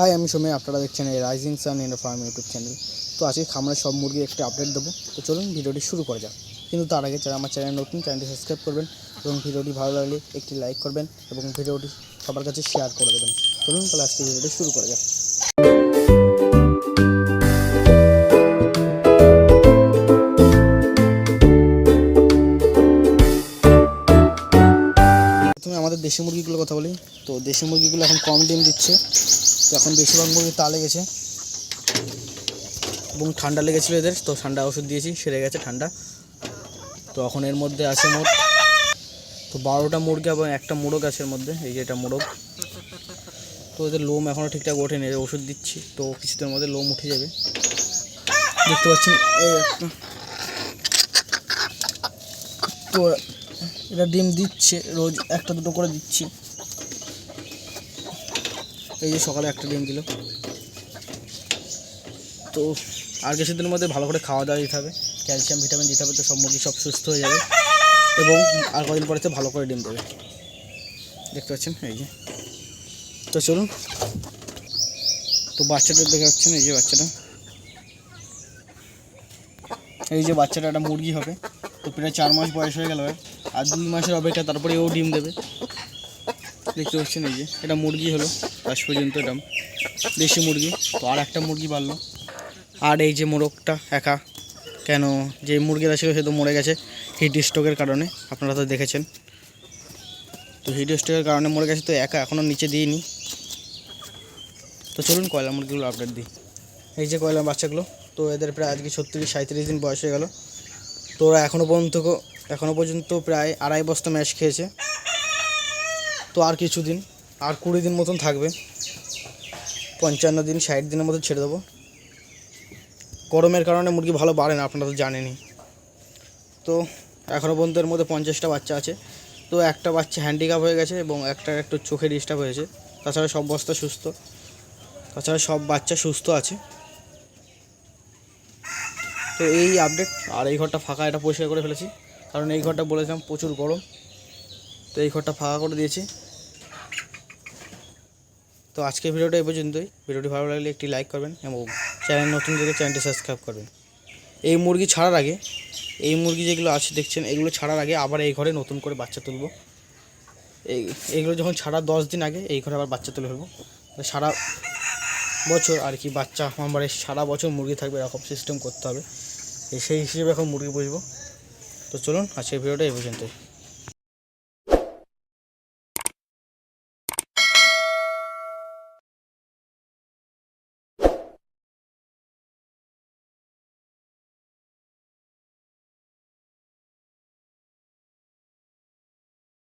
High আমি সময় আপনারা দেখছেন এই rising sun Indo farm YouTube channel তো আজকে খামারের সব মুরগির একটা আপডেট দেবো। তো চলুন ভিডিওটি শুরু করা যাক। কিন্তু তার আগে যারা আমার চ্যানেল নতুন চ্যানেলটি সাবস্ক্রাইব করবেন এবং ভিডিওটি ভালো লাগলে একটি লাইক করবেন এবং ভিডিওটি সবার কাছে শেয়ার করে দেবেন। চলুন তাহলে আজকে ভিডিওটি শুরু করা যাক। আমাদের দেশি মুরগিগুলোর কথা বলি, তো দেশি মুরগিগুলো এখন কম ডিম দিচ্ছে, তো এখন বেশিরভাগ মুরগি তা লেগেছে এবং ঠান্ডা লেগেছিলো এদের, তো ঠান্ডা ওষুধ দিয়েছি, সেরে গেছে ঠান্ডা। তো এখন এর মধ্যে আছে মোট, তো বারোটা মুরগি এবং একটা মোরগ আছে এর মধ্যে, এই যে এটা মোরগ। তো এদের লোম এখনও ঠিকঠাক ওঠেনি এদের ওষুধ দিচ্ছি, তো কিছুদিনের মধ্যে লোম উঠে যাবে। দেখতে পাচ্ছেন, এই একটা। তো এটা ডিম দিচ্ছে, রোজ একটা দুটো করে দিচ্ছি। এই যে সকালে একটা ডিম দিল। তো আর কিছুদিনের মধ্যে ভালো করে খাওয়া দাওয়া দিতে হবে। ক্যালসিয়াম, ভিটামিন দিতে হবে তো সব মুরগি সব সুস্থ হয়ে যাবে। এবং আর কদিন পরে তো ভালো করে ডিম দেবে। দেখতে পাচ্ছেন? এই যে। তো চলুন। তো বাচ্চাটা দেখে পাচ্ছেন এই যে বাচ্চাটা। এই যে বাচ্চাটা, একটা মুরগি হবে। তো প্রায় চার মাস বয়স হয়ে গেল আর দুই মাসের অপেক্ষা তারপরে ও ডিম দেবে। দেখতে পাচ্ছেন এই যে, এটা মুরগি হলো, আজ পর্যন্ত এটা দেশি মুরগি। তো আর একটা মুরগি বাড়লো আর এই যে মোরগটা একা, কেন যে মুরগিটা ছিল সে তো মরে গেছে হিট স্ট্রোকের কারণে, আপনারা তো দেখেছেন। তো হিট স্ট্রোকের কারণে মরে গেছে, তো একা এখনও নিচে দিইনি। তো চলুন কয়লা মুরগিগুলো আপডেট দিই। এই যে কয়লা বাচ্চাগুলো, তো এদের প্রায় আজকে ছত্রিশ সাঁত্রিশ দিন বয়স হয়ে গেল। তো ওরা এখনও পর্যন্ত এখনও পর্যন্ত প্রায় আড়াই বস্তা ম্যাশ খেয়েছে। তো আর কিছুদিন, আর কুড়ি দিন মতন থাকবে। পঞ্চান্ন দিন, ষাট দিনের মতো ছেড়ে দেবো। গরমের কারণে মুরগি ভালো বাড়ে না, আপনারা তো জানেনই। তো এখনও পর্যন্ত এর মধ্যে পঞ্চাশটা বাচ্চা আছে। তো একটা বাচ্চা হ্যান্ডিক্যাপ হয়ে গেছে এবং একটা একটু চোখে ডিস্টার্ব হয়েছে। তাছাড়া সব বস্তা সুস্থ। তাছাড়া সব বাচ্চা সুস্থ আছে। তো এই আপডেট আর এই ঘরটা ফাঁকা, এটা পরিষ্কার করে ফেলেছি। কারণ এই ঘরটা বলেছিলাম প্রচুর গরম। তো এই ঘরটা ফাঁকা করে দিয়েছি। তো আজকের ভিডিওটা এই পর্যন্তই। ভিডিওটি ভালো লাগলে একটি লাইক করবেন এবং চ্যানেল নতুন থেকে চ্যানেলটি সাবস্ক্রাইব করবেন। এই মুরগি ছাড়ার আগে, এই মুরগি যেগুলো আছে দেখছেন, এগুলো ছাড়ার আগে আবার এই ঘরে নতুন করে বাচ্চা তুলব। এই এইগুলো যখন ছাড়া দশ দিন আগে, এই ঘরে আবার বাচ্চা তুলে ফেলব। সারা বছর আর কি বাচ্চা আমার সারা বছর মুরগি থাকবে, এরকম সিস্টেম করতে হবে। সেই হিসেবে এখন মুরগি পুষবো। তো চলুন আজকের ভিডিওটা এই পর্যন্তই।